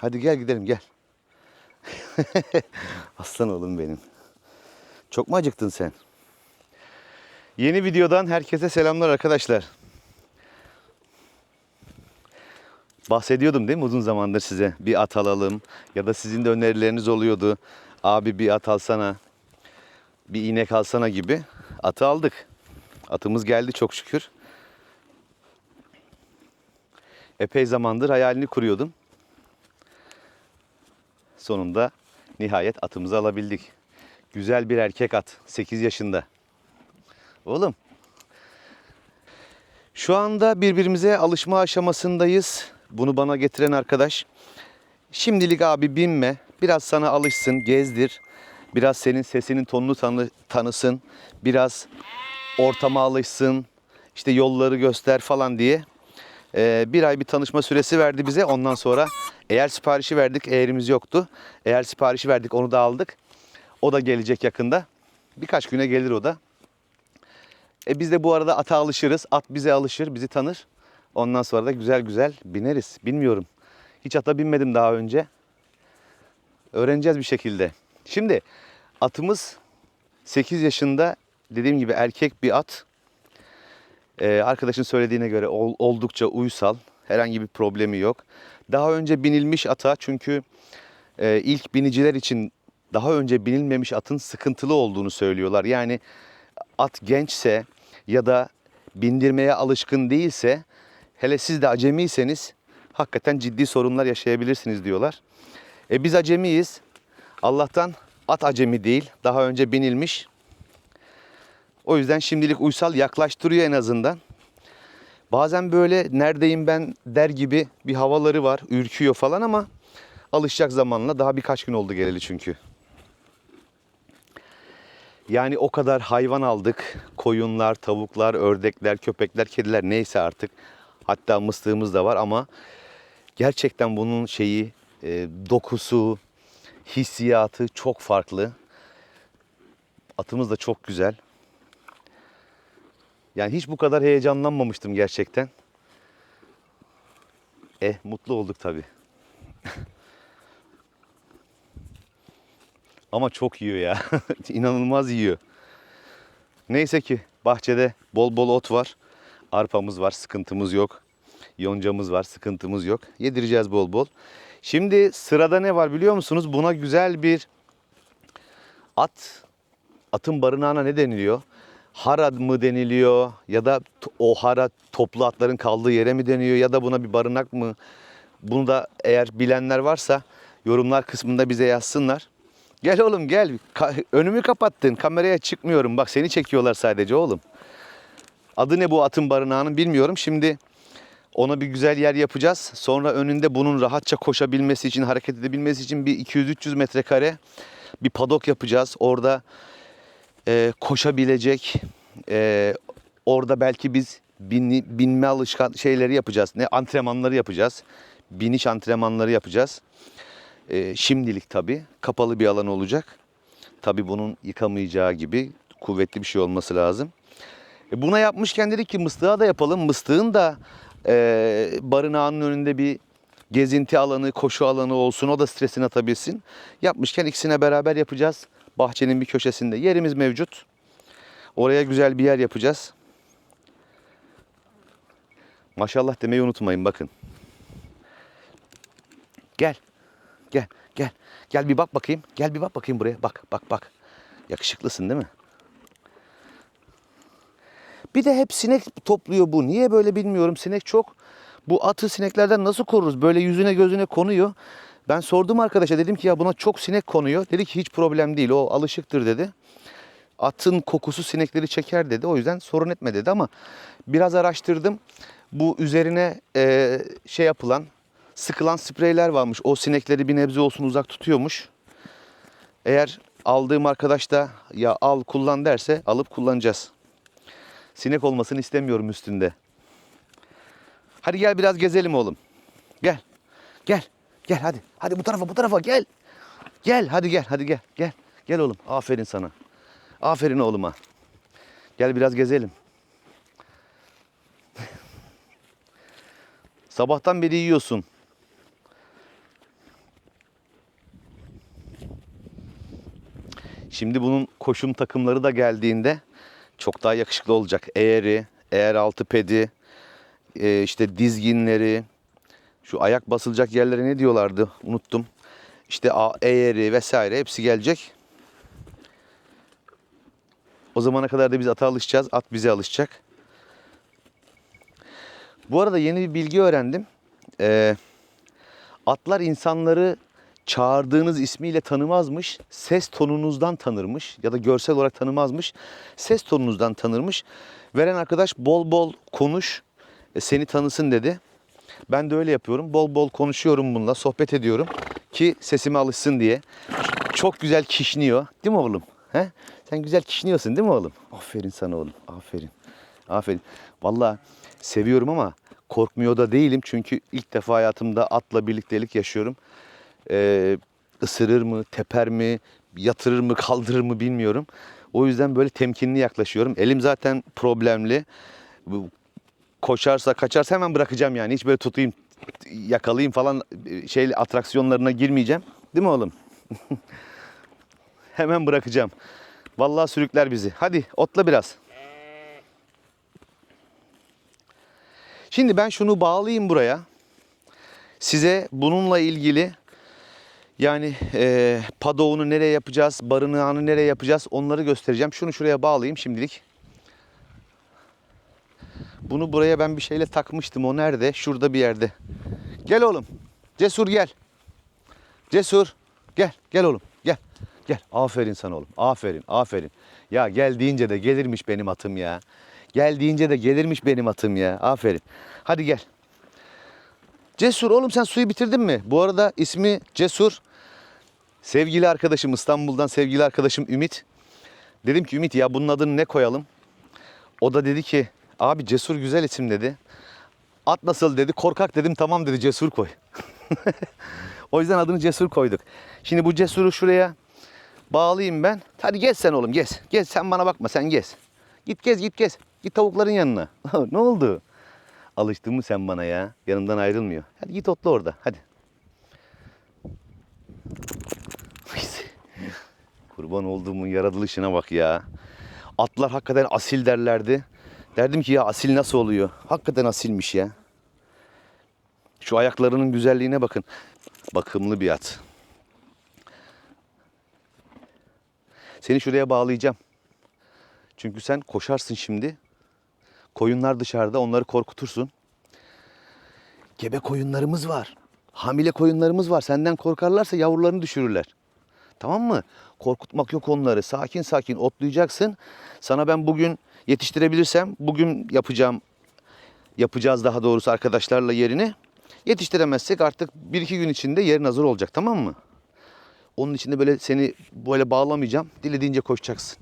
Hadi gel gidelim gel. Aslan oğlum benim. Çok mu acıktın sen? Yeni videodan herkese selamlar arkadaşlar. Bahsediyordum değil mi uzun zamandır size bir at alalım ya da sizin de önerileriniz oluyordu. Abi bir at alsana, bir inek alsana gibi atı aldık. Atımız geldi çok şükür. Epey zamandır hayalini kuruyordum. Sonunda nihayet atımızı alabildik. Güzel bir erkek at. 8 yaşında. Oğlum. Şu anda birbirimize alışma aşamasındayız. Bunu bana getiren arkadaş. Şimdilik abi binme. Biraz sana alışsın, gezdir. Biraz senin sesinin tonunu tanı, tanısın. Biraz ortama alışsın. İşte yolları göster falan diye. Ee, bir ay bir tanışma süresi verdi bize. Ondan sonra eğer siparişi verdik, eğerimiz yoktu. Eğer siparişi verdik, onu da aldık. O da gelecek yakında. Birkaç güne gelir o da. E biz de bu arada ata alışırız. At bize alışır, bizi tanır. Ondan sonra da güzel güzel bineriz. Bilmiyorum. Hiç ata binmedim daha önce. Öğreneceğiz bir şekilde. Şimdi atımız 8 yaşında dediğim gibi erkek bir at. Ee, arkadaşın söylediğine göre ol- oldukça uysal. Herhangi bir problemi yok. Daha önce binilmiş ata çünkü e, ilk biniciler için daha önce binilmemiş atın sıkıntılı olduğunu söylüyorlar. Yani at gençse ya da bindirmeye alışkın değilse hele siz de acemiyseniz hakikaten ciddi sorunlar yaşayabilirsiniz diyorlar. E biz acemiyiz. Allah'tan at acemi değil. Daha önce binilmiş. O yüzden şimdilik uysal yaklaştırıyor en azından. Bazen böyle neredeyim ben der gibi bir havaları var. Ürküyor falan ama alışacak zamanla. Daha birkaç gün oldu geleli çünkü. Yani o kadar hayvan aldık. Koyunlar, tavuklar, ördekler, köpekler, kediler neyse artık. Hatta mıstığımız da var ama gerçekten bunun şeyi, e, dokusu, hissiyatı çok farklı. Atımız da çok güzel. Yani hiç bu kadar heyecanlanmamıştım gerçekten. Eh mutlu olduk tabii. Ama çok yiyor ya. İnanılmaz yiyor. Neyse ki bahçede bol bol ot var. Arpamız var, sıkıntımız yok. Yoncamız var, sıkıntımız yok. Yedireceğiz bol bol. Şimdi sırada ne var biliyor musunuz? Buna güzel bir at, atın barınağına ne deniliyor? Hara mı deniliyor ya da o hara toplu atların kaldığı yere mi deniyor ya da buna bir barınak mı? Bunu da eğer bilenler varsa yorumlar kısmında bize yazsınlar. Gel oğlum gel. Ka- önümü kapattın. Kameraya çıkmıyorum. Bak seni çekiyorlar sadece oğlum. Adı ne bu atın barınağının bilmiyorum. Şimdi ona bir güzel yer yapacağız. Sonra önünde bunun rahatça koşabilmesi için, hareket edebilmesi için bir 200-300 metrekare bir padok yapacağız. Orada e, koşabilecek, e, orada belki biz binli, binme alışkan şeyleri yapacağız. Ne antrenmanları yapacağız. Biniş antrenmanları yapacağız. E, şimdilik tabii kapalı bir alan olacak. Tabii bunun yıkamayacağı gibi kuvvetli bir şey olması lazım. E, buna yapmışken dedik ki mıstığa da yapalım. Mıstığın da e, barınağının önünde bir gezinti alanı, koşu alanı olsun. O da stresini atabilsin. Yapmışken ikisine beraber yapacağız. Bahçenin bir köşesinde yerimiz mevcut. Oraya güzel bir yer yapacağız. Maşallah demeyi unutmayın bakın. Gel. Gel. Gel. Gel bir bak bakayım. Gel bir bak bakayım buraya. Bak bak bak. Yakışıklısın değil mi? Bir de hep sinek topluyor bu. Niye böyle bilmiyorum. Sinek çok. Bu atı sineklerden nasıl koruruz? Böyle yüzüne gözüne konuyor. Ben sordum arkadaşa dedim ki ya buna çok sinek konuyor. Dedi ki hiç problem değil o alışıktır dedi. Atın kokusu sinekleri çeker dedi. O yüzden sorun etme dedi ama biraz araştırdım. Bu üzerine e, şey yapılan sıkılan spreyler varmış. O sinekleri bir nebze olsun uzak tutuyormuş. Eğer aldığım arkadaş da ya al kullan derse alıp kullanacağız. Sinek olmasını istemiyorum üstünde. Hadi gel biraz gezelim oğlum. Gel. Gel. Gel hadi. Hadi bu tarafa bu tarafa gel. Gel hadi gel hadi gel. Gel. Gel oğlum. Aferin sana. Aferin oğluma. Gel biraz gezelim. Sabahtan beri yiyorsun. Şimdi bunun koşum takımları da geldiğinde çok daha yakışıklı olacak. Eğeri, eğer altı pedi, e, işte dizginleri, şu ayak basılacak yerlere ne diyorlardı unuttum. İşte a- eğeri vesaire hepsi gelecek. O zamana kadar da biz ata alışacağız. At bize alışacak. Bu arada yeni bir bilgi öğrendim. Ee, atlar insanları çağırdığınız ismiyle tanımazmış. Ses tonunuzdan tanırmış ya da görsel olarak tanımazmış. Ses tonunuzdan tanırmış. Veren arkadaş bol bol konuş e, seni tanısın dedi. Ben de öyle yapıyorum. Bol bol konuşuyorum bununla, sohbet ediyorum ki sesime alışsın diye. Çok güzel kişniyor. Değil mi oğlum? He? Sen güzel kişniyorsun değil mi oğlum? Aferin sana oğlum. Aferin. Aferin. Vallahi seviyorum ama korkmuyor da değilim. Çünkü ilk defa hayatımda atla birliktelik yaşıyorum. Ee, ısırır mı, teper mi, yatırır mı, kaldırır mı bilmiyorum. O yüzden böyle temkinli yaklaşıyorum. Elim zaten problemli. Koşarsa kaçarsa hemen bırakacağım yani. Hiç böyle tutayım yakalayayım falan şey atraksiyonlarına girmeyeceğim. Değil mi oğlum? hemen bırakacağım. Vallahi sürükler bizi. Hadi otla biraz. Şimdi ben şunu bağlayayım buraya. Size bununla ilgili yani e, padoğunu nereye yapacağız, barınağını nereye yapacağız onları göstereceğim. Şunu şuraya bağlayayım şimdilik. Bunu buraya ben bir şeyle takmıştım. O nerede? Şurada bir yerde. Gel oğlum. Cesur gel. Cesur. Gel. Gel oğlum. Gel. Gel. Aferin sana oğlum. Aferin. Aferin. Ya gel deyince de gelirmiş benim atım ya. Gel deyince de gelirmiş benim atım ya. Aferin. Hadi gel. Cesur oğlum sen suyu bitirdin mi? Bu arada ismi Cesur. Sevgili arkadaşım İstanbul'dan sevgili arkadaşım Ümit. Dedim ki Ümit ya bunun adını ne koyalım? O da dedi ki abi Cesur güzel isim dedi. At nasıl dedi. Korkak dedim tamam dedi Cesur koy. o yüzden adını Cesur koyduk. Şimdi bu Cesur'u şuraya bağlayayım ben. Hadi gez sen oğlum gez. Gez sen bana bakma sen gez. Git gez git gez. Git tavukların yanına. ne oldu? Alıştın mı sen bana ya? Yanımdan ayrılmıyor. Hadi git otla orada. Hadi. Kurban olduğumun yaratılışına bak ya. Atlar hakikaten asil derlerdi. Derdim ki ya asil nasıl oluyor? Hakikaten asilmiş ya. Şu ayaklarının güzelliğine bakın. Bakımlı bir at. Seni şuraya bağlayacağım. Çünkü sen koşarsın şimdi. Koyunlar dışarıda onları korkutursun. Gebe koyunlarımız var. Hamile koyunlarımız var. Senden korkarlarsa yavrularını düşürürler. Tamam mı? Korkutmak yok onları. Sakin sakin otlayacaksın. Sana ben bugün yetiştirebilirsem bugün yapacağım yapacağız daha doğrusu arkadaşlarla yerini. Yetiştiremezsek artık bir iki gün içinde yerin hazır olacak tamam mı? Onun içinde böyle seni böyle bağlamayacağım. Dilediğince koşacaksın.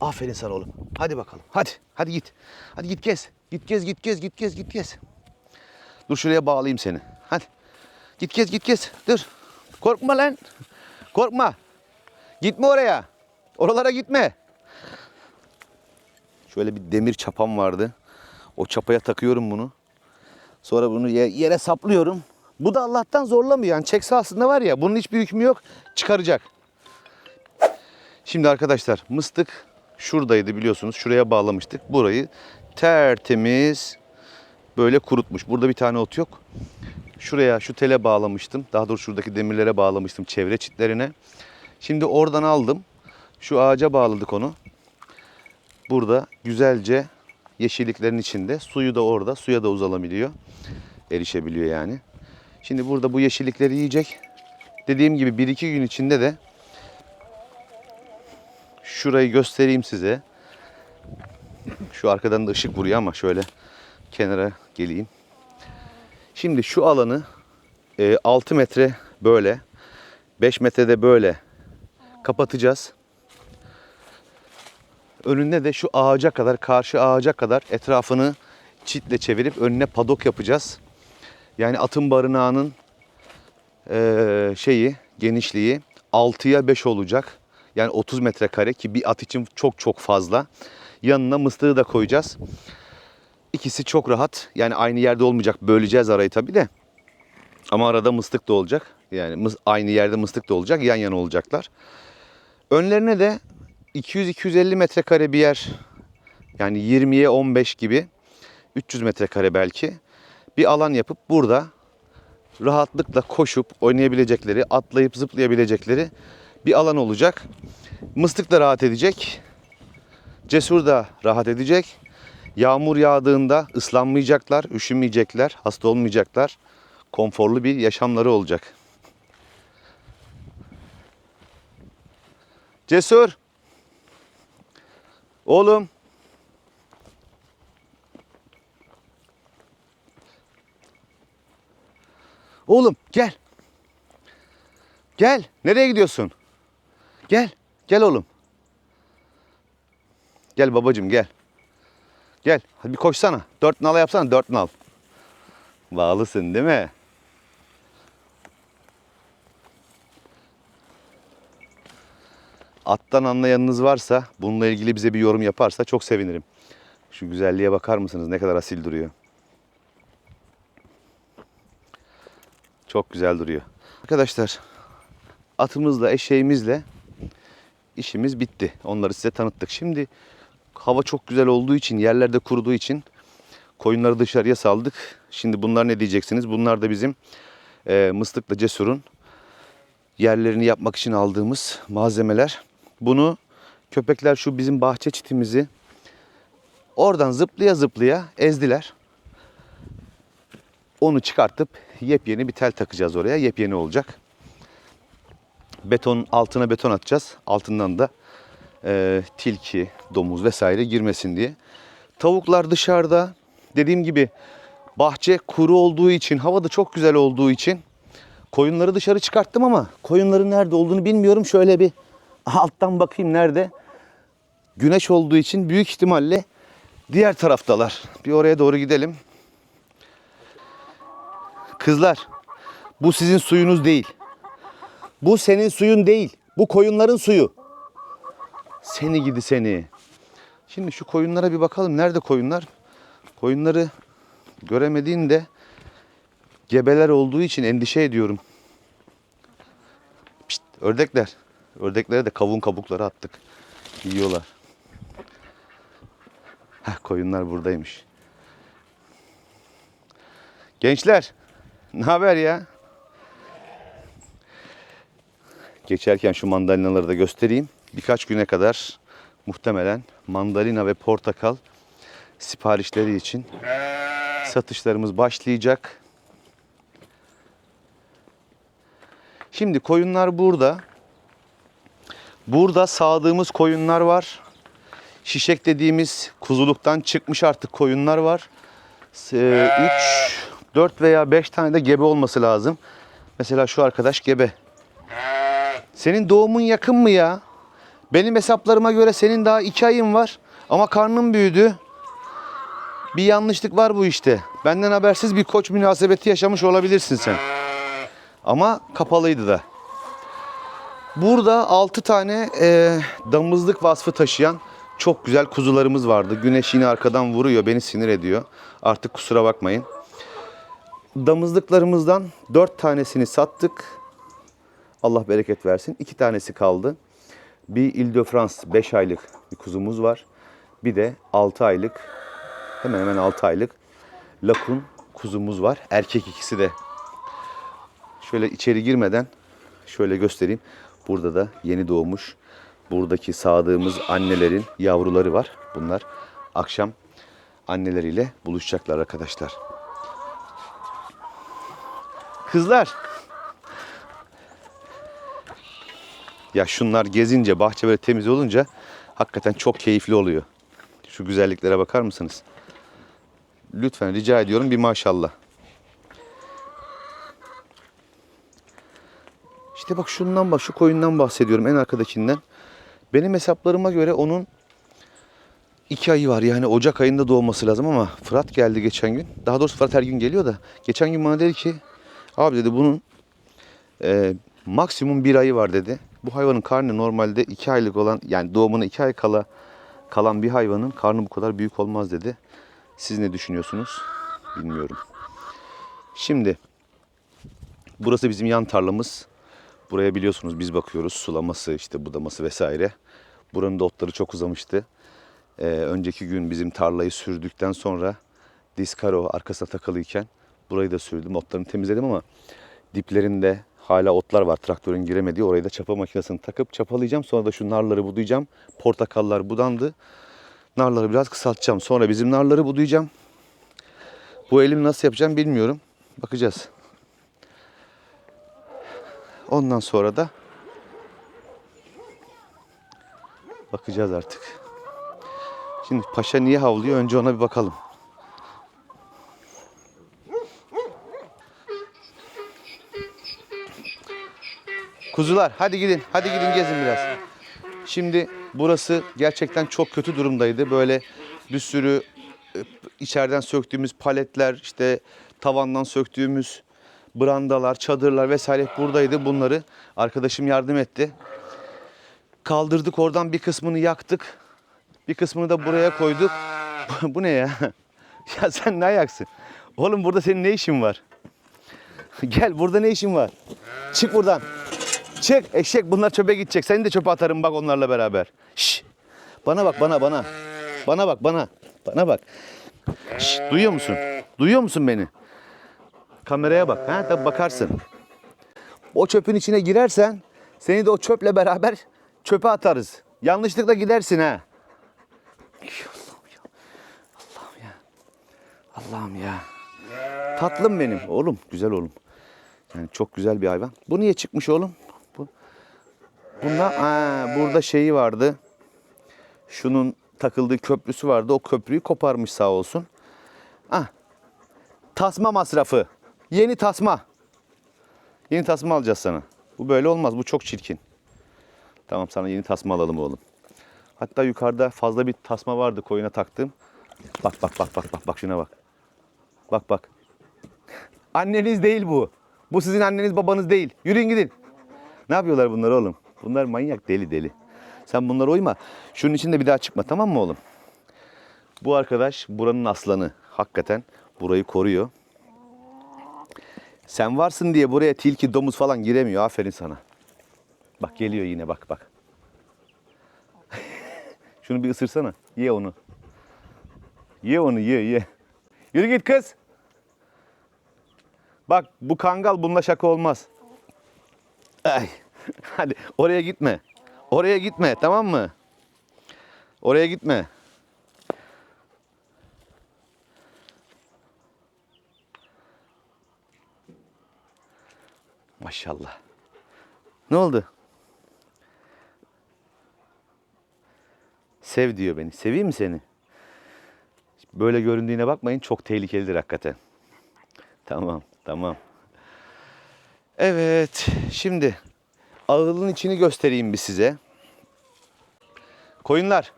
Aferin sana oğlum. Hadi bakalım. Hadi. Hadi git. Hadi git gez. Git gez git gez git gez git gez. Dur şuraya bağlayayım seni. Hadi. Git gez git gez. Dur. Korkma lan. Korkma. Gitme oraya. Oralara gitme. Şöyle bir demir çapam vardı. O çapaya takıyorum bunu. Sonra bunu ye- yere saplıyorum. Bu da Allah'tan zorlamıyor. Yani çekse aslında var ya bunun hiçbir hükmü yok. Çıkaracak. Şimdi arkadaşlar mıstık şuradaydı biliyorsunuz. Şuraya bağlamıştık. Burayı tertemiz böyle kurutmuş. Burada bir tane ot yok. Şuraya şu tele bağlamıştım. Daha doğrusu şuradaki demirlere bağlamıştım çevre çitlerine. Şimdi oradan aldım. Şu ağaca bağladık onu. Burada güzelce yeşilliklerin içinde. Suyu da orada. Suya da uzanabiliyor. Erişebiliyor yani. Şimdi burada bu yeşillikleri yiyecek. Dediğim gibi 1-2 gün içinde de şurayı göstereyim size. Şu arkadan da ışık vuruyor ama şöyle kenara geleyim. Şimdi şu alanı e, 6 metre böyle, 5 metrede böyle kapatacağız. Önünde de şu ağaca kadar, karşı ağaca kadar etrafını çitle çevirip önüne padok yapacağız. Yani atın barınağının eee, şeyi, genişliği 6'ya 5 olacak. Yani 30 metrekare ki bir at için çok çok fazla. Yanına mıstığı da koyacağız. İkisi çok rahat. Yani aynı yerde olmayacak. Böleceğiz arayı tabii de. Ama arada mıstık da olacak. Yani aynı yerde mıstık da olacak. Yan yana olacaklar. Önlerine de 200-250 metrekare bir yer. Yani 20'ye 15 gibi. 300 metrekare belki. Bir alan yapıp burada rahatlıkla koşup oynayabilecekleri, atlayıp zıplayabilecekleri bir alan olacak. Mıstık da rahat edecek. Cesur da rahat edecek. Yağmur yağdığında ıslanmayacaklar, üşümeyecekler, hasta olmayacaklar. Konforlu bir yaşamları olacak. Cesur. Oğlum. Oğlum gel. Gel. Nereye gidiyorsun? Gel. Gel oğlum. Gel babacığım gel. Gel. Hadi bir koşsana. Dört nala yapsana. Dört nal. Bağlısın değil mi? Attan anlayanınız varsa, bununla ilgili bize bir yorum yaparsa çok sevinirim. Şu güzelliğe bakar mısınız? Ne kadar asil duruyor. Çok güzel duruyor. Arkadaşlar, atımızla, eşeğimizle işimiz bitti. Onları size tanıttık. Şimdi hava çok güzel olduğu için, yerlerde kuruduğu için koyunları dışarıya saldık. Şimdi bunlar ne diyeceksiniz? Bunlar da bizim e, Mıstık'la Cesur'un yerlerini yapmak için aldığımız malzemeler. Bunu köpekler şu bizim bahçe çitimizi oradan zıplaya zıplaya ezdiler. Onu çıkartıp yepyeni bir tel takacağız oraya. Yepyeni olacak. Beton altına beton atacağız. Altından da e, tilki, domuz vesaire girmesin diye. Tavuklar dışarıda. Dediğim gibi bahçe kuru olduğu için, hava da çok güzel olduğu için koyunları dışarı çıkarttım ama koyunların nerede olduğunu bilmiyorum. Şöyle bir alttan bakayım nerede. Güneş olduğu için büyük ihtimalle diğer taraftalar. Bir oraya doğru gidelim. Kızlar, bu sizin suyunuz değil. Bu senin suyun değil. Bu koyunların suyu. Seni gidi seni. Şimdi şu koyunlara bir bakalım. Nerede koyunlar? Koyunları göremediğinde gebeler olduğu için endişe ediyorum. Pişt, ördekler. Ördeklere de kavun kabukları attık. Yiyorlar. Heh, koyunlar buradaymış. Gençler, ne haber ya? Geçerken şu mandalinaları da göstereyim. Birkaç güne kadar muhtemelen mandalina ve portakal siparişleri için satışlarımız başlayacak. Şimdi koyunlar burada. Burada sağdığımız koyunlar var. Şişek dediğimiz kuzuluktan çıkmış artık koyunlar var. 3, 4 veya 5 tane de gebe olması lazım. Mesela şu arkadaş gebe. Senin doğumun yakın mı ya? Benim hesaplarıma göre senin daha 2 ayın var. Ama karnın büyüdü. Bir yanlışlık var bu işte. Benden habersiz bir koç münasebeti yaşamış olabilirsin sen. Ama kapalıydı da. Burada 6 tane e, damızlık vasfı taşıyan çok güzel kuzularımız vardı. Güneş yine arkadan vuruyor, beni sinir ediyor. Artık kusura bakmayın. Damızlıklarımızdan 4 tanesini sattık. Allah bereket versin. 2 tanesi kaldı. Bir Ile-de-France 5 aylık bir kuzumuz var. Bir de 6 aylık, hemen hemen 6 aylık Lakun kuzumuz var. Erkek ikisi de. Şöyle içeri girmeden şöyle göstereyim. Burada da yeni doğmuş buradaki sağdığımız annelerin yavruları var. Bunlar akşam anneleriyle buluşacaklar arkadaşlar. Kızlar. Ya şunlar gezince, bahçe böyle temiz olunca hakikaten çok keyifli oluyor. Şu güzelliklere bakar mısınız? Lütfen rica ediyorum bir maşallah. İşte bak şundan bak, şu koyundan bahsediyorum en arkadakinden. Benim hesaplarıma göre onun iki ayı var. Yani Ocak ayında doğması lazım ama Fırat geldi geçen gün. Daha doğrusu Fırat her gün geliyor da. Geçen gün bana dedi ki abi dedi bunun e, maksimum bir ayı var dedi. Bu hayvanın karnı normalde iki aylık olan yani doğumuna iki ay kala kalan bir hayvanın karnı bu kadar büyük olmaz dedi. Siz ne düşünüyorsunuz? Bilmiyorum. Şimdi burası bizim yan tarlamız. Buraya biliyorsunuz biz bakıyoruz sulaması işte budaması vesaire. Buranın da otları çok uzamıştı. Ee, önceki gün bizim tarlayı sürdükten sonra diskaro arkasına takılıyken burayı da sürdüm. Otlarını temizledim ama diplerinde hala otlar var traktörün giremediği. Orayı da çapa makinesini takıp çapalayacağım. Sonra da şu narları budayacağım. Portakallar budandı. Narları biraz kısaltacağım. Sonra bizim narları budayacağım. Bu elim nasıl yapacağım bilmiyorum. Bakacağız. Ondan sonra da bakacağız artık. Şimdi paşa niye havlıyor? Önce ona bir bakalım. Kuzular hadi gidin. Hadi gidin gezin biraz. Şimdi burası gerçekten çok kötü durumdaydı. Böyle bir sürü e, içeriden söktüğümüz paletler, işte tavandan söktüğümüz brandalar, çadırlar vesaire buradaydı. Bunları arkadaşım yardım etti. Kaldırdık oradan bir kısmını yaktık. Bir kısmını da buraya koyduk. Bu ne ya? Ya sen ne ayaksın? Oğlum burada senin ne işin var? Gel burada ne işin var? Çık buradan. Çık eşek bunlar çöpe gidecek. Seni de çöpe atarım bak onlarla beraber. Şş. Bana bak bana bana. Bana bak bana. Bana bak. Şş, duyuyor musun? Duyuyor musun beni? Kameraya bak. Ha tabii bakarsın. O çöpün içine girersen seni de o çöple beraber çöpe atarız. Yanlışlıkla gidersin ha. Allah'ım ya. Allah'ım ya. Tatlım benim. Oğlum güzel oğlum. Yani çok güzel bir hayvan. Bu niye çıkmış oğlum? Bu. Bunda aa, burada şeyi vardı. Şunun takıldığı köprüsü vardı. O köprüyü koparmış sağ olsun. Ah. Tasma masrafı. Yeni tasma. Yeni tasma alacağız sana. Bu böyle olmaz. Bu çok çirkin. Tamam sana yeni tasma alalım oğlum. Hatta yukarıda fazla bir tasma vardı koyuna taktığım. Bak bak bak bak bak bak şuna bak. Bak bak. Anneniz değil bu. Bu sizin anneniz babanız değil. Yürüyün gidin. Ne yapıyorlar bunlar oğlum? Bunlar manyak deli deli. Sen bunlara uyma. Şunun içinde bir daha çıkma tamam mı oğlum? Bu arkadaş buranın aslanı. Hakikaten burayı koruyor. Sen varsın diye buraya tilki, domuz falan giremiyor. Aferin sana. Bak geliyor yine bak bak. Şunu bir ısırsana. Ye onu. Ye onu ye ye. Yürü git kız. Bak bu kangal bununla şaka olmaz. Ay. Hadi oraya gitme. Oraya gitme tamam mı? Oraya gitme. Maşallah. Ne oldu? Sev diyor beni. Seveyim mi seni? Böyle göründüğüne bakmayın. Çok tehlikelidir hakikaten. Tamam, tamam. Evet, şimdi ağılın içini göstereyim bir size. Koyunlar.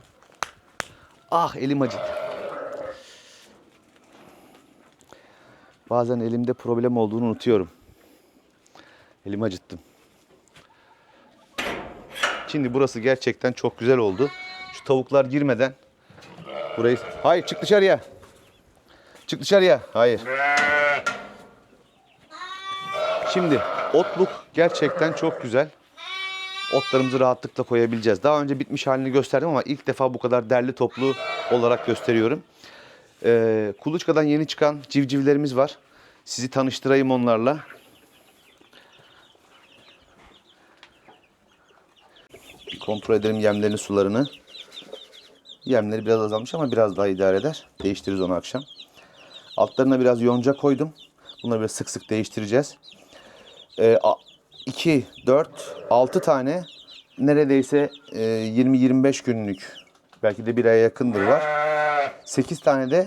Ah elim acıdı. Bazen elimde problem olduğunu unutuyorum. Elimi acıttım. Şimdi burası gerçekten çok güzel oldu. Şu tavuklar girmeden burayı... Hayır çık dışarıya. Çık dışarıya. Hayır. Şimdi otluk gerçekten çok güzel. Otlarımızı rahatlıkla koyabileceğiz. Daha önce bitmiş halini gösterdim ama ilk defa bu kadar derli toplu olarak gösteriyorum. Ee, kuluçkadan yeni çıkan civcivlerimiz var. Sizi tanıştırayım onlarla. Kontrol edelim yemlerini, sularını. Yemleri biraz azalmış ama biraz daha idare eder. Değiştiririz onu akşam. Altlarına biraz yonca koydum. Bunları böyle sık sık değiştireceğiz. 2, 4, 6 tane neredeyse e, 20-25 günlük belki de bir aya yakındır var. 8 tane de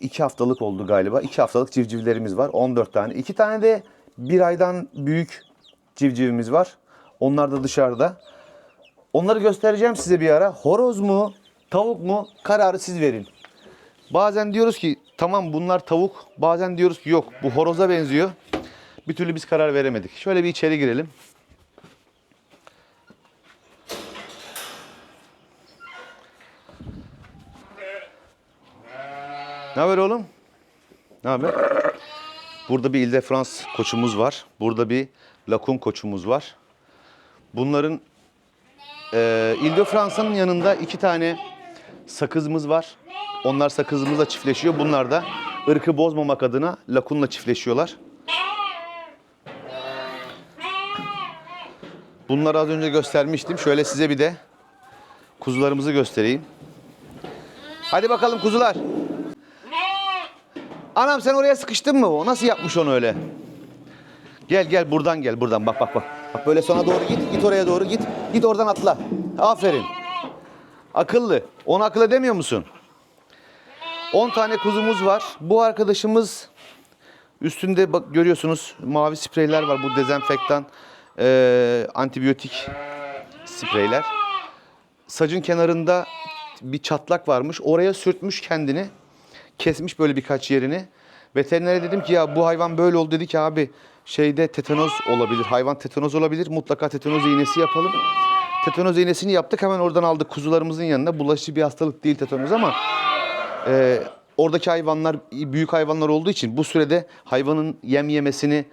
2 haftalık oldu galiba. 2 haftalık civcivlerimiz var. 14 tane. 2 tane de bir aydan büyük civcivimiz var. Onlar da dışarıda. Onları göstereceğim size bir ara. Horoz mu, tavuk mu kararı siz verin. Bazen diyoruz ki tamam bunlar tavuk. Bazen diyoruz ki yok bu horoza benziyor. Bir türlü biz karar veremedik. Şöyle bir içeri girelim. Ne haber oğlum? Ne haber? Burada bir Ile France koçumuz var. Burada bir Lacun koçumuz var. Bunların Ee, de France'ın yanında iki tane sakızımız var. Onlar sakızımızla çiftleşiyor. Bunlar da ırkı bozmamak adına lakunla çiftleşiyorlar. Bunları az önce göstermiştim. Şöyle size bir de kuzularımızı göstereyim. Hadi bakalım kuzular. Anam sen oraya sıkıştın mı? O nasıl yapmış onu öyle? Gel gel buradan gel buradan bak bak bak. Bak böyle sona doğru git. Git oraya doğru git. Git oradan atla. Aferin. Akıllı. Onu akıl edemiyor musun? 10 tane kuzumuz var. Bu arkadaşımız üstünde bak görüyorsunuz mavi spreyler var. Bu dezenfektan, eee, antibiyotik spreyler. Sacın kenarında bir çatlak varmış. Oraya sürtmüş kendini. Kesmiş böyle birkaç yerini. Veterinere dedim ki ya bu hayvan böyle oldu dedi ki abi şeyde tetanoz olabilir. Hayvan tetanoz olabilir. Mutlaka tetanoz iğnesi yapalım. Tetanoz iğnesini yaptık. Hemen oradan aldık kuzularımızın yanına. Bulaşıcı bir hastalık değil tetanoz ama e, oradaki hayvanlar büyük hayvanlar olduğu için bu sürede hayvanın yem yemesini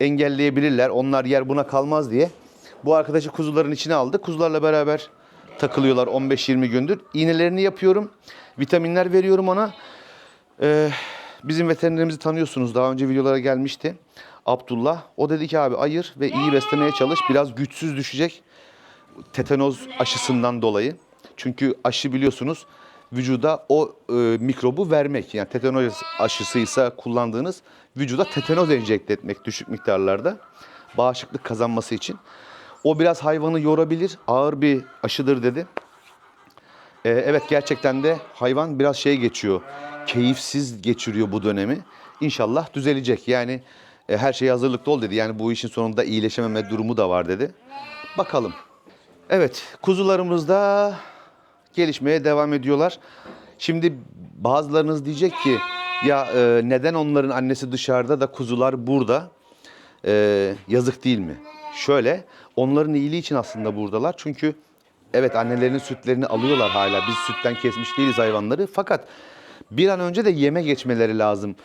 engelleyebilirler. Onlar yer buna kalmaz diye. Bu arkadaşı kuzuların içine aldık. Kuzularla beraber takılıyorlar 15-20 gündür. İğnelerini yapıyorum. Vitaminler veriyorum ona. Ee, bizim veterinerimizi tanıyorsunuz. Daha önce videolara gelmişti. Abdullah. O dedi ki abi ayır ve iyi beslemeye çalış. Biraz güçsüz düşecek. Tetanoz aşısından dolayı. Çünkü aşı biliyorsunuz vücuda o e, mikrobu vermek. Yani tetanoz aşısıysa kullandığınız vücuda tetanoz enjekte etmek düşük miktarlarda. Bağışıklık kazanması için. O biraz hayvanı yorabilir. Ağır bir aşıdır dedi. Ee, evet gerçekten de hayvan biraz şey geçiyor. Keyifsiz geçiriyor bu dönemi. İnşallah düzelecek. Yani e, her şeye hazırlıklı ol dedi. Yani bu işin sonunda iyileşememe durumu da var dedi. Bakalım. Evet kuzularımız da gelişmeye devam ediyorlar. Şimdi bazılarınız diyecek ki ya e, neden onların annesi dışarıda da kuzular burada? E, yazık değil mi? Şöyle onların iyiliği için aslında buradalar. Çünkü evet annelerinin sütlerini alıyorlar hala. Biz sütten kesmiş değiliz hayvanları. Fakat bir an önce de yeme geçmeleri lazım.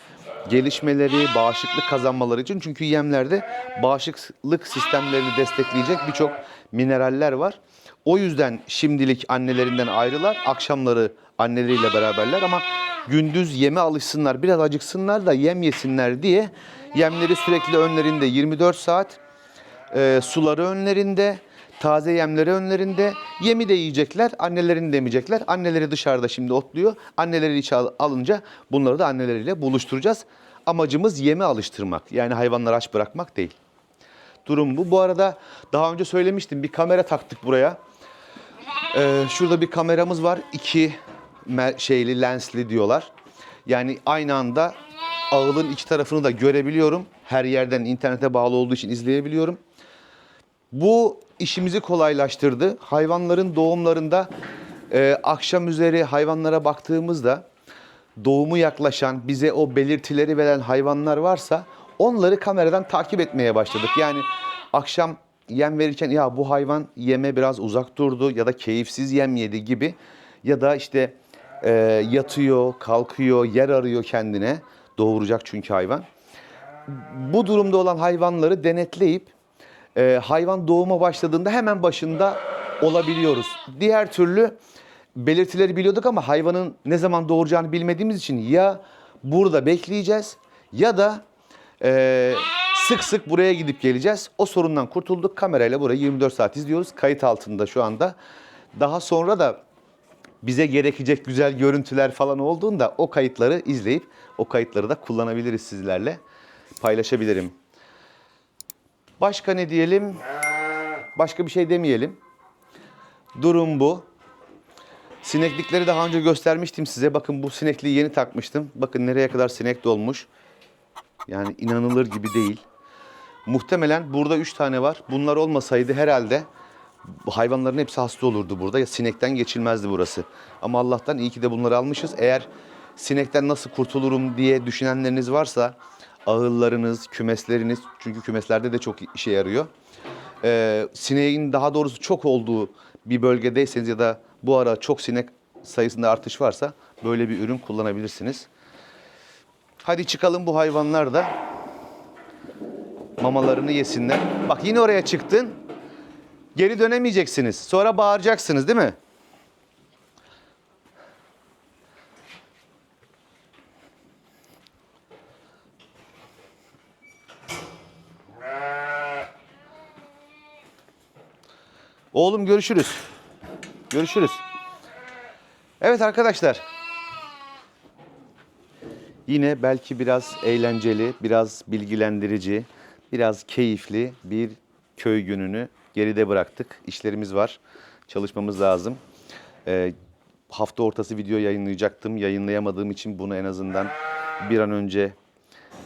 Gelişmeleri, bağışıklık kazanmaları için. Çünkü yemlerde bağışıklık sistemlerini destekleyecek birçok mineraller var. O yüzden şimdilik annelerinden ayrılar. Akşamları anneleriyle beraberler ama gündüz yeme alışsınlar, biraz acıksınlar da yem yesinler diye yemleri sürekli önlerinde 24 saat e, suları önlerinde, taze yemleri önlerinde. Yemi de yiyecekler, annelerini de yemeyecekler. Anneleri dışarıda şimdi otluyor. Anneleri içe al- alınca bunları da anneleriyle buluşturacağız. Amacımız yeme alıştırmak. Yani hayvanları aç bırakmak değil. Durum bu. Bu arada daha önce söylemiştim bir kamera taktık buraya. Ee, şurada bir kameramız var. İki şeyli lensli diyorlar. Yani aynı anda ağılın iki tarafını da görebiliyorum. Her yerden internete bağlı olduğu için izleyebiliyorum. Bu işimizi kolaylaştırdı. Hayvanların doğumlarında e, akşam üzeri hayvanlara baktığımızda doğumu yaklaşan, bize o belirtileri veren hayvanlar varsa onları kameradan takip etmeye başladık. Yani akşam yem verirken ya bu hayvan yeme biraz uzak durdu ya da keyifsiz yem yedi gibi ya da işte e, yatıyor, kalkıyor, yer arıyor kendine. Doğuracak çünkü hayvan. Bu durumda olan hayvanları denetleyip e, hayvan doğuma başladığında hemen başında olabiliyoruz. Diğer türlü belirtileri biliyorduk ama hayvanın ne zaman doğuracağını bilmediğimiz için ya burada bekleyeceğiz ya da e, sık sık buraya gidip geleceğiz. O sorundan kurtulduk. Kamerayla burayı 24 saat izliyoruz. Kayıt altında şu anda. Daha sonra da bize gerekecek güzel görüntüler falan olduğunda o kayıtları izleyip o kayıtları da kullanabiliriz sizlerle. Paylaşabilirim. Başka ne diyelim? Başka bir şey demeyelim. Durum bu. Sineklikleri daha önce göstermiştim size. Bakın bu sinekliği yeni takmıştım. Bakın nereye kadar sinek dolmuş. Yani inanılır gibi değil. Muhtemelen burada 3 tane var. Bunlar olmasaydı herhalde hayvanların hepsi hasta olurdu burada. Ya sinekten geçilmezdi burası. Ama Allah'tan iyi ki de bunları almışız. Eğer sinekten nasıl kurtulurum diye düşünenleriniz varsa ağıllarınız, kümesleriniz çünkü kümeslerde de çok işe yarıyor. Ee, sineğin daha doğrusu çok olduğu bir bölgedeyseniz ya da bu ara çok sinek sayısında artış varsa böyle bir ürün kullanabilirsiniz. Hadi çıkalım bu hayvanlar da mamalarını yesinler. Bak yine oraya çıktın. Geri dönemeyeceksiniz. Sonra bağıracaksınız değil mi? Oğlum görüşürüz. Görüşürüz. Evet arkadaşlar. Yine belki biraz eğlenceli, biraz bilgilendirici, biraz keyifli bir köy gününü geride bıraktık. İşlerimiz var, çalışmamız lazım. Ee, hafta ortası video yayınlayacaktım. Yayınlayamadığım için bunu en azından bir an önce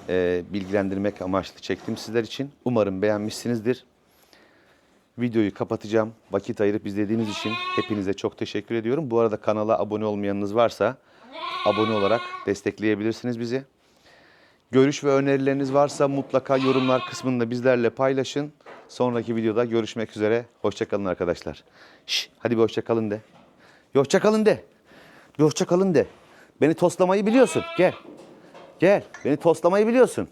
e, bilgilendirmek amaçlı çektim sizler için. Umarım beğenmişsinizdir. Videoyu kapatacağım. Vakit ayırıp izlediğiniz için hepinize çok teşekkür ediyorum. Bu arada kanala abone olmayanınız varsa abone olarak destekleyebilirsiniz bizi. Görüş ve önerileriniz varsa mutlaka yorumlar kısmında bizlerle paylaşın. Sonraki videoda görüşmek üzere. Hoşçakalın arkadaşlar. Şş, hadi bir hoşçakalın de. Bir hoşçakalın de. Bir hoşçakalın de. Beni toslamayı biliyorsun. Gel. Gel. Beni toslamayı biliyorsun.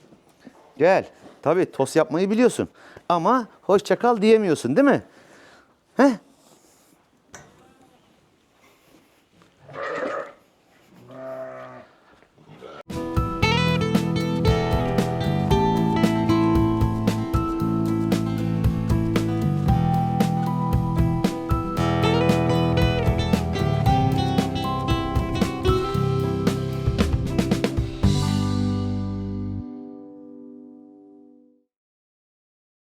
Gel. Tabii tost yapmayı biliyorsun. Ama hoşça kal diyemiyorsun değil mi? He?